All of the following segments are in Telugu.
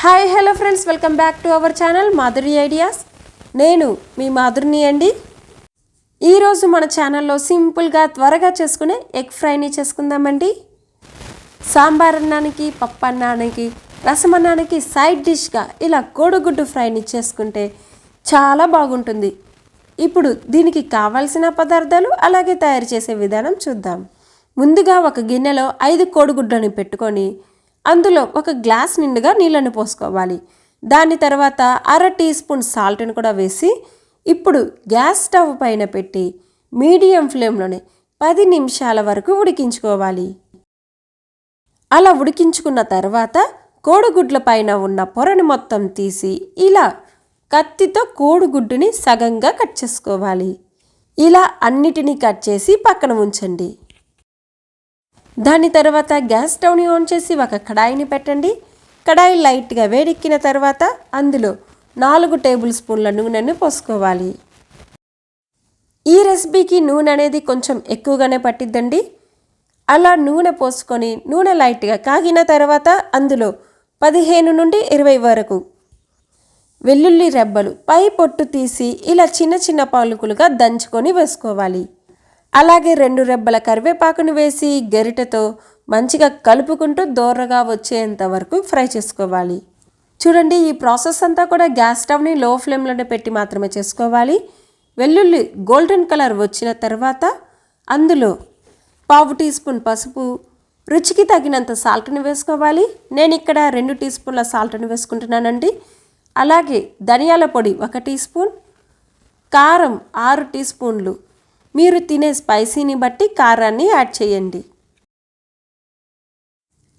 Hi hello friends welcome back to our channel Madhuri ideas నేను మీ మాధురిని అండి. ఈరోజు మన ఛానల్లో సింపుల్గా త్వరగా చేసుకునే ఎగ్ ఫ్రైని చేసుకుందామండి. సాంబార్ అన్నానికి పప్పు అన్నానికి రసం అన్నానికి సైడ్ డిష్గా ఇలా కోడిగుడ్డు ఫ్రైని చేసుకుంటే చాలా బాగుంటుంది. ఇప్పుడు దీనికి కావాల్సిన పదార్థాలు అలాగే తయారు చేసే విధానం చూద్దాం. ముందుగా ఒక గిన్నెలో ఐదు కోడిగుడ్లను పెట్టుకొని అందులో ఒక గ్లాస్ నిండుగా నీళ్ళని పోసుకోవాలి. దాని తర్వాత అర టీ స్పూన్ సాల్ట్ని కూడా వేసి ఇప్పుడు గ్యాస్ స్టవ్ పైన పెట్టి మీడియం ఫ్లేమ్లోనే పది నిమిషాల వరకు ఉడికించుకోవాలి. అలా ఉడికించుకున్న తర్వాత కోడిగుడ్ల పైన ఉన్న పొరని మొత్తం తీసి ఇలా కత్తితో కోడిగుడ్డుని సగంగా కట్ చేసుకోవాలి. ఇలా అన్నిటినీ కట్ చేసి పక్కన ఉంచండి. దాని తర్వాత గ్యాస్ స్టవ్ని ఆన్ చేసి ఒక కడాయిని పెట్టండి. కడాయి లైట్గా వేడెక్కిన తర్వాత అందులో నాలుగు టేబుల్ స్పూన్ల నూనెను పోసుకోవాలి. ఈ రెసిపీకి నూనె అనేది కొంచెం ఎక్కువగానే పట్టిద్దండి. అలా నూనె పోసుకొని నూనె లైట్గా కాగిన తర్వాత అందులో పదిహేను నుండి ఇరవై వరకు వెల్లుల్లి రెబ్బలు పై పొట్టు తీసి ఇలా చిన్న చిన్న పాలుకులుగా దంచుకొని వేసుకోవాలి. అలాగే రెండు రెబ్బల కరివేపాకును వేసి గరిటెతో మంచిగా కలుపుకుంటూ దోరగా వచ్చేంత వరకు ఫ్రై చేసుకోవాలి. చూడండి ఈ ప్రాసెస్ అంతా కూడా గ్యాస్ స్టవ్ని లో ఫ్లేమ్లోనే పెట్టి మాత్రమే చేసుకోవాలి. వెల్లుల్లి గోల్డెన్ కలర్ వచ్చిన తర్వాత అందులో పావు టీ స్పూన్ పసుపు రుచికి తగినంత సాల్ట్ని వేసుకోవాలి. నేను ఇక్కడ రెండు టీ స్పూన్ల సాల్ట్ని వేసుకుంటున్నానండి. అలాగే ధనియాల పొడి ఒక టీ స్పూన్ కారం ఆరు టీ స్పూన్లు మీరు తినే స్పైసీని బట్టి కారాన్ని యాడ్ చేయండి.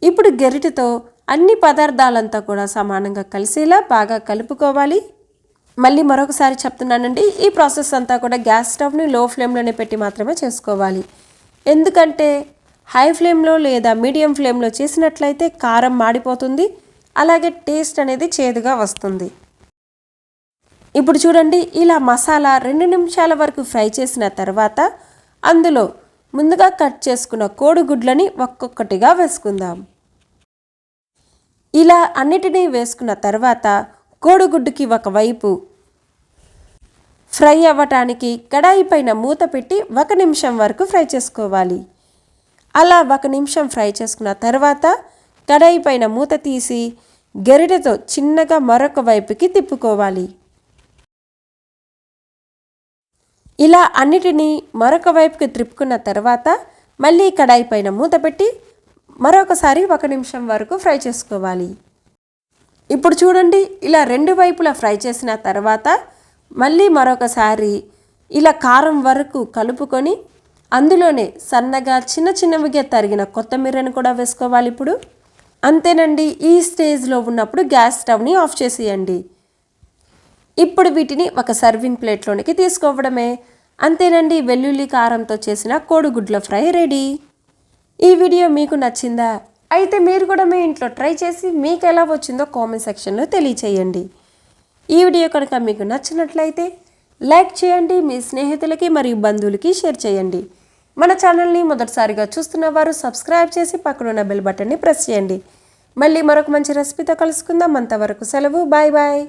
ఇప్పుడు గెరిటితో అన్ని పదార్థాలంతా కూడా సమానంగా కలిసేలా బాగా కలుపుకోవాలి. మళ్ళీ మరొకసారి చెప్తున్నానండి ఈ ప్రాసెస్ అంతా కూడా గ్యాస్ స్టవ్ని లో ఫ్లేమ్లోనే పెట్టి మాత్రమే చేసుకోవాలి. ఎందుకంటే హై ఫ్లేమ్లో లేదా మీడియం ఫ్లేమ్లో చేసినట్లయితే కారం మాడిపోతుంది అలాగే టేస్ట్ అనేది చేదుగా వస్తుంది. ఇప్పుడు చూడండి ఇలా మసాలా రెండు నిమిషాల వరకు ఫ్రై చేసిన తర్వాత అందులో ముందుగా కట్ చేసుకున్న కోడిగుడ్లని ఒక్కొక్కటిగా వేసుకుందాం. ఇలా అన్నిటినీ వేసుకున్న తర్వాత కోడిగుడ్డుకి ఒకవైపు ఫ్రై అవ్వటానికి కడాయి పైన మూత పెట్టి ఒక నిమిషం వరకు ఫ్రై చేసుకోవాలి. అలా ఒక నిమిషం ఫ్రై చేసుకున్న తర్వాత కడాయి పైన మూత తీసి గరిటెతో చిన్నగా మరొక వైపుకి తిప్పుకోవాలి. ఇలా అన్నిటినీ మరొక వైపుకి త్రిప్పుకున్న తర్వాత మళ్ళీ కడాయి పైన మూత పెట్టి మరొకసారి ఒక నిమిషం వరకు ఫ్రై చేసుకోవాలి. ఇప్పుడు చూడండి ఇలా రెండు వైపులా ఫ్రై చేసిన తర్వాత మళ్ళీ మరొకసారి ఇలా కారం వరకు కలుపుకొని అందులోనే సన్నగా చిన్న చిన్నవిగా తరిగిన కొత్తిమీరను కూడా వేసుకోవాలి ఇప్పుడు. అంతేనండి ఈ స్టేజ్లో ఉన్నప్పుడు గ్యాస్ స్టవ్ని ఆఫ్ చేసేయండి. ఇప్పుడు వీటిని ఒక సర్వింగ్ ప్లేట్లోనికి తీసుకోవడమే. అంతేనండి వెల్లుల్లి కారంతో చేసిన కోడిగుడ్ల ఫ్రై రెడీ. ఈ వీడియో మీకు నచ్చిందా? అయితే మీరు కూడా మీ ఇంట్లో ట్రై చేసి మీకు ఎలా వచ్చిందో కామెంట్ సెక్షన్లో తెలియచేయండి. ఈ వీడియో కనుక మీకు నచ్చినట్లయితే లైక్ చేయండి మీ స్నేహితులకి మరియు బంధువులకి షేర్ చేయండి. మన ఛానల్ని మొదటిసారిగా చూస్తున్న వారు సబ్స్క్రైబ్ చేసి పక్కనున్న బెల్ బటన్ని ప్రెస్ చేయండి. మళ్ళీ మరొక మంచి రెసిపీతో కలుసుకుందాం. అంతవరకు సెలవు. Bye bye.